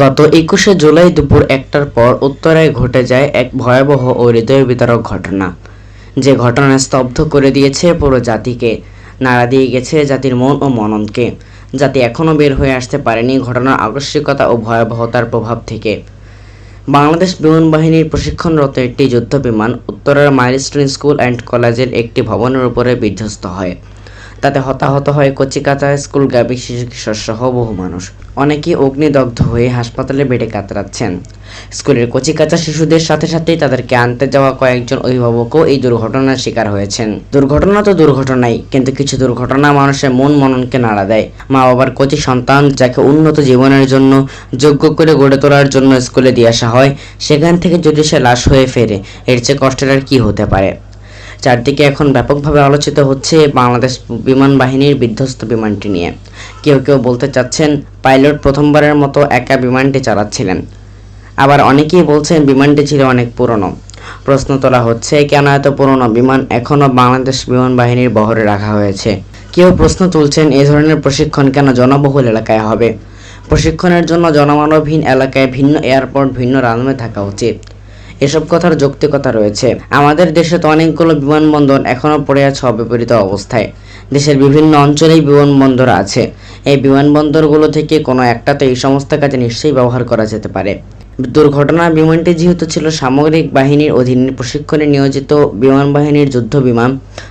গত একুশে জুলাই দুপুর একটার পর উত্তরায় ঘটে যায় এক ভয়াবহ ও হৃদয় বিতারক ঘটনা। যে ঘটনা স্তব্ধ করে দিয়েছে পুরো জাতিকে। নাড়া দিয়ে গেছে জাতির মন ও মননকে। জাতি এখনও বের হয়ে আসতে পারেনি ঘটনার আকস্মিকতা ও ভয়াবহতার প্রভাব থেকে। বাংলাদেশ বিমান বাহিনীর প্রশিক্ষণরত একটি যুদ্ধ বিমান উত্তরার মাইলস্টোন স্কুল অ্যান্ড কলেজের একটি ভবনের উপরে বিধ্বস্ত হয়। তাতে হতাহত হয় কচিকাঁচা স্কুলগামী শিশু কিশোর সহ বহু মানুষ। অনেকেই অগ্নিদগ্ধ হয়ে হাসপাতালে বেডে কাতরাচ্ছেন। স্কুলের কচিকাঁচা শিশুদের সাথে সাথেই তাদেরকে আনতে যাওয়া কয়েকজন অভিভাবকও এই দুর্ঘটনার শিকার হয়েছেন। দুর্ঘটনা তো দুর্ঘটনাই, কিন্তু কিছু দুর্ঘটনা মানুষের মন মননকে নাড়া দেয়। মা বাবার কচি সন্তান যাকে উন্নত জীবনের জন্য, যোগ্য করে গড়ে তোলার জন্য স্কুলে দিয়ে আসা হয়, সেখান থেকে যদি সে লাশ হয়ে ফেরে, এর চেয়ে কষ্টের আর কি হতে পারে? চারদিকে এখন ব্যাপকভাবে আলোচিত হচ্ছে বাংলাদেশ বিমান বাহিনীর বিধ্বস্ত বিমানটি নিয়ে। কেউ কেউ বলতে চাচ্ছেন পাইলট প্রথমবারের মতো একা বিমানটি চালাচ্ছিলেন। আবার অনেকেই বলছেন বিমানটি ছিল অনেক পুরনো। প্রশ্ন তোলা হচ্ছে, কেন এত পুরনো বিমান এখনও বাংলাদেশ বিমান বাহিনীর বহরে রাখা হয়েছে? কেউ প্রশ্ন তুলছেন, এ ধরনের প্রশিক্ষণ কেন জনবহুল এলাকায় হবে? প্রশিক্ষণের জন্য জনমানবহীন এলাকায় ভিন্ন এয়ারপোর্ট, ভিন্ন রানওয়ে থাকা উচিত। এসব কথার যৌক্তিকতা রয়েছে। আমাদের দেশে তো অনেকগুলো বিমানবন্দর এখনও পড়ে আছে অবিপরীত অবস্থায়। দেশের বিভিন্ন অঞ্চলেই বিমানবন্দর আছে। এই বিমানবন্দরগুলো থেকে কোনো একটাতে এই সমস্ত কাজে নিশ্চয়ই ব্যবহার করা যেতে পারে। দুর্ঘটনা বিমানটি যেহেতু ছিল সামরিক বাহিনীর অধীনে প্রশিক্ষণে নিয়োজিত বিমান বাহিনীর যুদ্ধ বিমান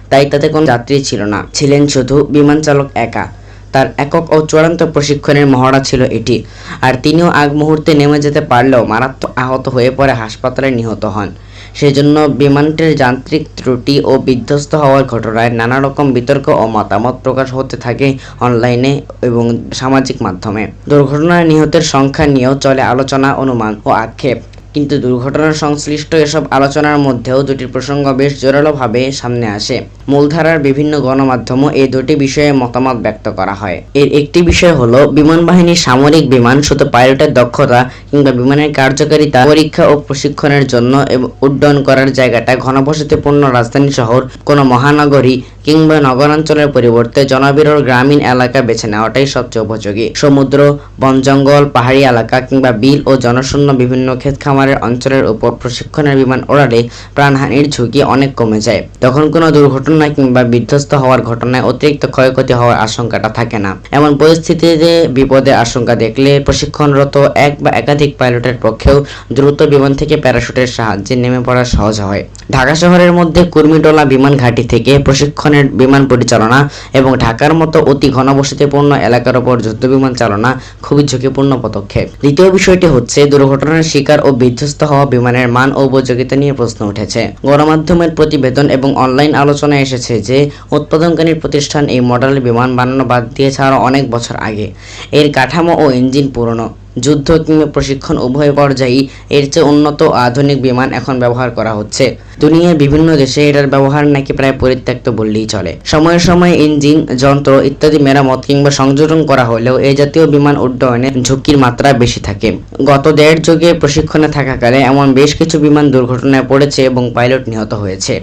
তাই তাতে কোনো যাত্রী ছিল না। ছিলেন শুধু বিমান চালক একা। তার একক ও চূড়ান্ত প্রশিক্ষণের মহড়া ছিল এটি। আর তিনিও আগ মুহূর্তে নেমে যেতে পারলেও মারাত্মক আহত হয়ে পড়ে হাসপাতালে নিহত হন। সেজন্য বিমানটির যান্ত্রিক ত্রুটি ও বিধ্বস্ত হওয়ার ঘটনায় নানা রকম বিতর্ক ও মতামত প্রকাশ হতে থাকে অনলাইনে এবং সামাজিক মাধ্যমে। দুর্ঘটনায় নিহতের সংখ্যা নিয়েও চলে আলোচনা, অনুমান ও আক্ষেপ। কিন্তু দুর্ঘটনার সংশ্লিষ্ট এসব আলোচনার মধ্যেও দুটি প্রসঙ্গ বেশ জোরালোভাবে সামনে আসে। মূলধারার বিভিন্ন গণমাধ্যমও এই দুটি বিষয়ে মতামত ব্যক্ত করা হয়। এর একটি বিষয় হলো বিমান বাহিনীর সামরিক বিমান শুধু পাইলটের দক্ষতা কিংবা বিমানের কার্যকারিতা, পরীক্ষা ও প্রশিক্ষণের জন্য এবং উড্ডয়ন করার জায়গাটা ঘনবসতিপূর্ণ রাজধানী শহর, কোনো মহানগরী কিংবা নগরাঞ্চলের পরিবর্তে জনবিরল গ্রামীণ এলাকা বেছে নেওয়াটাই সবচেয়ে উপযোগী। সমুদ্র, বন জঙ্গল, পাহাড়ি এলাকা কিংবা বিল ও জনশূন্য বিভিন্ন ক্ষেত খামারের অঞ্চলের উপর প্রশিক্ষণের বিমান ওড়ালে প্রাণহানির ঝুঁকি অনেক কমে যায়। তখন কোনো দুর্ঘটনা কিংবা বিধ্বস্ত হওয়ার ঘটনায় অতিরিক্ত ক্ষয়ক্ষতি হওয়ার আশঙ্কাটা থাকে না। এমন পরিস্থিতিতে বিপদের আশঙ্কা দেখলে প্রশিক্ষণরত এক বা একাধিক পাইলটের পক্ষেও দ্রুত বিমান থেকে প্যারাশুটের সাহায্যে নেমে পড়া সহজ হয়। ঢাকা শহরের মধ্যে কুর্মিটোলা বিমান ঘাঁটি থেকে প্রশিক্ষণের বিমান পরিচালনা এবং ঢাকার মতো অতি ঘনবসতিপূর্ণ এলাকার ওপর যুদ্ধ বিমান চালনা খুবই ঝুঁকিপূর্ণ পদক্ষেপ। দ্বিতীয় বিষয়টি হচ্ছে দুর্ঘটনার শিকার ও বিধ্বস্ত হওয়া বিমানের মান ও উপযোগিতা নিয়ে প্রশ্ন উঠেছে। গণমাধ্যমের প্রতিবেদন এবং অনলাইন আলোচনায় এসেছে যে, উৎপাদনকারী প্রতিষ্ঠান এই মডেলের বিমান বানানো বাদ দিয়েছে আরও অনেক বছর আগে। এর কাঠামো ও ইঞ্জিন পুরনো। যুদ্ধ কিংবা প্রশিক্ষণ উভয় পর্যায়েই এর চেয়ে উন্নত আধুনিক বিমান এখন ব্যবহার করা হচ্ছে। দুনিয়ার বিভিন্ন দেশে এটার ব্যবহার নাকি প্রায় পরিত্যক্ত বললেই চলে। সময়ে সময়ে ইঞ্জিন, যন্ত্র ইত্যাদি মেরামত কিংবা সংযোজন করা হলেও এই জাতীয় বিমান উড্ডয়নে ঝুঁকির মাত্রা বেশি থাকে। গত দেড় যুগে প্রশিক্ষণে থাকাকালে এমন বেশ কিছু বিমান দুর্ঘটনায় পড়েছে এবং পাইলট নিহত হয়েছে।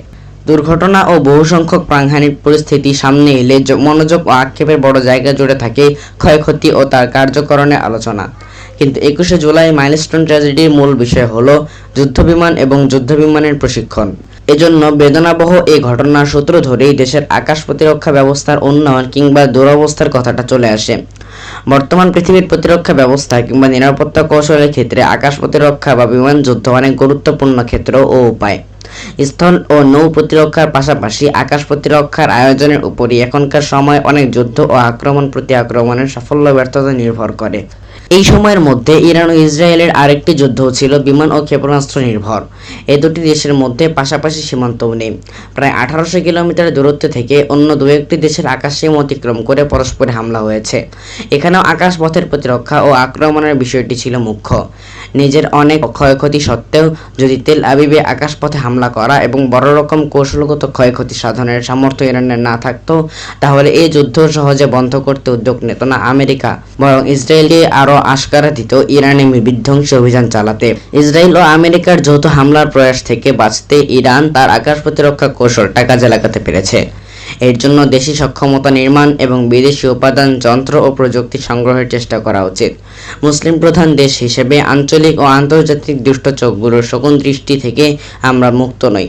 দুর্ঘটনা ও বহু সংখ্যক প্রাণহানির পরিস্থিতি সামনে এলে মনোযোগ ও আক্ষেপের বড় জায়গা জুড়ে থাকে ক্ষয়ক্ষতি ও তার কার্যকরণের আলোচনা। কিন্তু একুশে জুলাই মাইলস্টোন ট্র্যাজেডির মূল বিষয় হলো যুদ্ধবিমান এবং যুদ্ধবিমানের প্রশিক্ষণ। এজন্য বেদনাবহ এই ঘটনার সূত্র ধরেই দেশের আকাশ প্রতিরক্ষা ব্যবস্থার উন্নয়ন কিংবা দুরবস্থার কথাটা চলে আসে। বর্তমান পৃথিবীর প্রতিরক্ষা ব্যবস্থা কিংবা নিরাপত্তা কৌশলের ক্ষেত্রে আকাশ প্রতিরক্ষা বা বিমান যুদ্ধ অনেক গুরুত্বপূর্ণ ক্ষেত্র ও উপায়। স্থল ও নৌ প্রতিরক্ষার পাশাপাশি আকাশ প্রতিরক্ষার আয়োজনের উপরই এখনকার সময় অনেক যুদ্ধ ও আক্রমণ প্রতি আক্রমণের সাফল্য, ব্যর্থতা নির্ভর করে। এই সময়ের মধ্যে ইরান ও ইসরায়েলের আরেকটি যুদ্ধ ছিল বিমান ও ক্ষেপণাস্ত্র নির্ভর। এ দুটি দেশের মধ্যে পাশাপাশি সীমান্তও নেই। প্রায় আঠারোশো কিলোমিটার দূরত্ব থেকে অন্য দু একটি দেশের আকাশ সীমা অতিক্রম করে পরস্পরে হামলা হয়েছে। এখানেও আকাশ পথের প্রতিরক্ষা ও আক্রমণের বিষয়টি ছিল মুখ্য। নিজের অনেক ক্ষয়ক্ষতি সত্ত্বেও যদি তেল আবিবে আকাশপথে হামলা করা এবং বড় রকম কৌশলগত ক্ষয়ক্ষতি সাধনের সামর্থ্য ইরানের না থাকতো, তাহলে এই যুদ্ধ সহজে বন্ধ করতে উদ্যোগ নিত না আমেরিকা। বরং ইসরায়েলকে আরও আশকারা দিত ইরানে বিধ্বংসী অভিযান চালাতে। ইসরায়েল ও আমেরিকার যৌথ হামলার প্রয়াস থেকে বাঁচতে ইরান তার আকাশ প্রতিরক্ষা কৌশলটা কাজে লাগাতে পেরেছে। এর জন্য দেশি সক্ষমতা নির্মাণ এবং বিদেশি উপাদান, যন্ত্র ও প্রযুক্তি সংগ্রহের চেষ্টা করা উচিত। মুসলিম প্রধান দেশ হিসেবে আঞ্চলিক ও আন্তর্জাতিক দুষ্ট চোখগুলোর শকুন দৃষ্টি থেকে আমরা মুক্ত নই।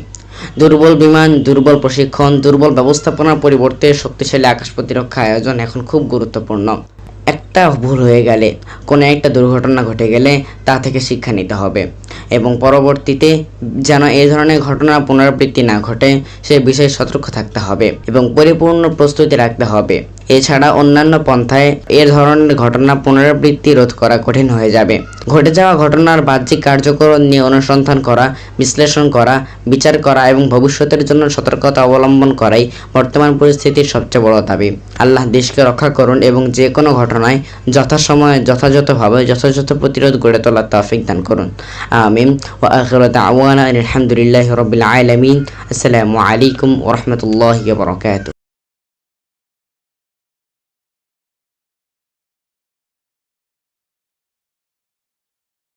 দুর্বল বিমান, দুর্বল প্রশিক্ষণ, দুর্বল ব্যবস্থাপনার পরিবর্তে শক্তিশালী আকাশ প্রতিরক্ষা আয়োজন এখন খুব গুরুত্বপূর্ণ। একটা ভুল হয়ে গেলে, কোনো একটা দুর্ঘটনা ঘটে গেলে তা থেকে শিক্ষা নিতে হবে। এবং পরবর্তীতে যেন এই ধরনের ঘটনা পুনরাবৃত্তি না ঘটে, সে বিষয়ে সতর্ক থাকতে হবে এবং পরিপূর্ণ প্রস্তুতি রাখতে হবে। এছাড়া অন্যান্য পন্থায় এ ধরনের ঘটনা পুনরাবৃত্তি রোধ করা কঠিন হয়ে যাবে। ঘটে যাওয়া ঘটনার বাহ্যিক কার্যকরণ নিয়ে অনুসন্ধান করা, বিশ্লেষণ করা, বিচার করা এবং ভবিষ্যতের জন্য সতর্কতা অবলম্বন করাই বর্তমান পরিস্থিতির সবচেয়ে বড় দাবি। আল্লাহ দেশকে রক্ষা করুন এবং যে কোনো ঘটনায় যথাসময়ে যথাযথভাবে যথাযথ প্রতিরোধ গড়ে তোলার তৌফিক দান করুন। আমিন। ওয়া আখিরু দাওয়ানা আলহামদুলিল্লাহি আসসালামু আলাইকুম ওয়া রাহমাতুল্লাহি